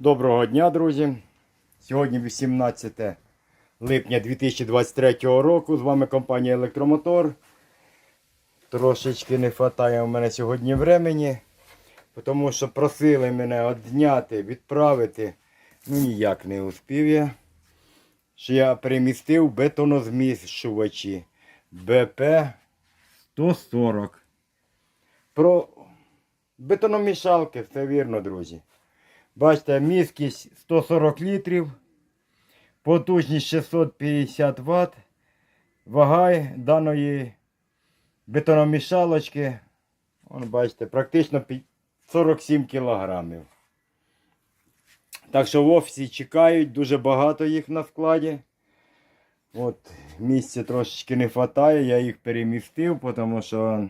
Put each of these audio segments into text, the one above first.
Доброго дня, друзі. Сьогодні 18 липня 2023 року. З вами компанія Електромотор. Трошечки не вистачає у мене сьогодні времени, тому що просили мене одняти, відправити. Ну ніяк не успів я. Що я перемістив бетонозмішувачі БП 140. Про бетономішалки, все вірно, друзі. Бачите, міськість 140 літрів, потужність 650 Вт, вага даної бетономішалочки, вон, бачите, практично 47 кілограмів. Так що в офісі чекають, дуже багато їх на складі. От, місця трошечки не вистачає, я їх перемістив, тому що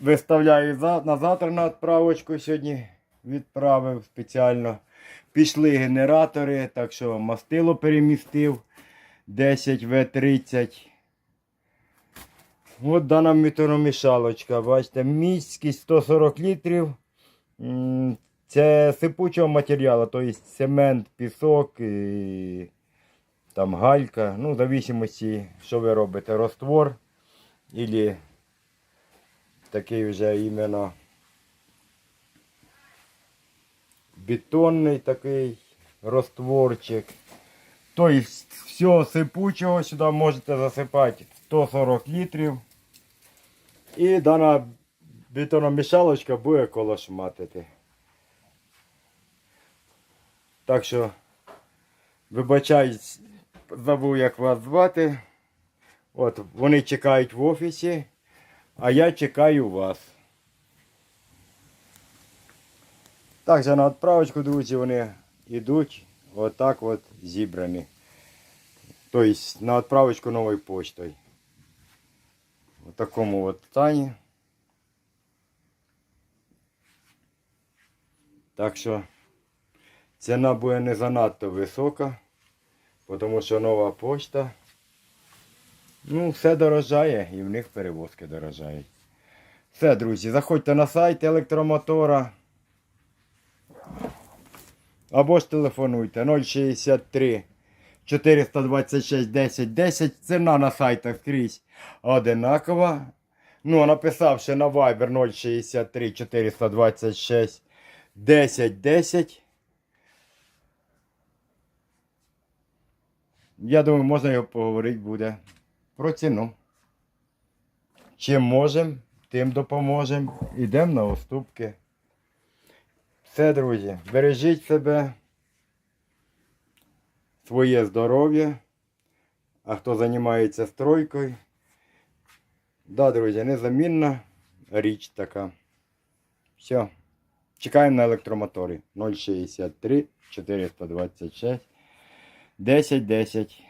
виставляю на завтра на відправочку сьогодні відправив спеціально. Пішли генератори, так що мастило перемістив 10 В30. От дана металомішалочка, бачите, міськість 140 літрів. Це сипучого матеріалу, тобто цемент, пісок, і, там галька. Ну, в зависимості, що ви робите, роствор. Ілі такий вже іменно бетонний такий розтворчик. Тобто все сипучого сюди можете засипати 140 літрів. І дана бетономішалочка буде колошматити. Так що, вибачаюсь, забув як вас звати. От, вони чекають в офісі, а я чекаю вас. Також на відправочку, друзі, вони йдуть отак от зібрані. Тобто на відправочку новою почтою. В такому от стані. Так що ціна буде не занадто висока, тому що нова почта. Ну, все дорожає і в них перевозки дорожають. Все, друзі, заходьте на сайт електромотора. Або ж телефонуйте 063 426 10 10. Ціна на сайтах скрізь одинакова. Ну, написавши на Viber 063 426 10 10. Я думаю, можна його поговорити буде про ціну. Чим можемо, тим допоможемо. Йдемо на уступки. Все, друзі, бережіть себе, своє здоров'я. А хто займається стройкою, да, друзі, незамінна річ така. Все. Чекаємо на електромоторі 063 426 10 10.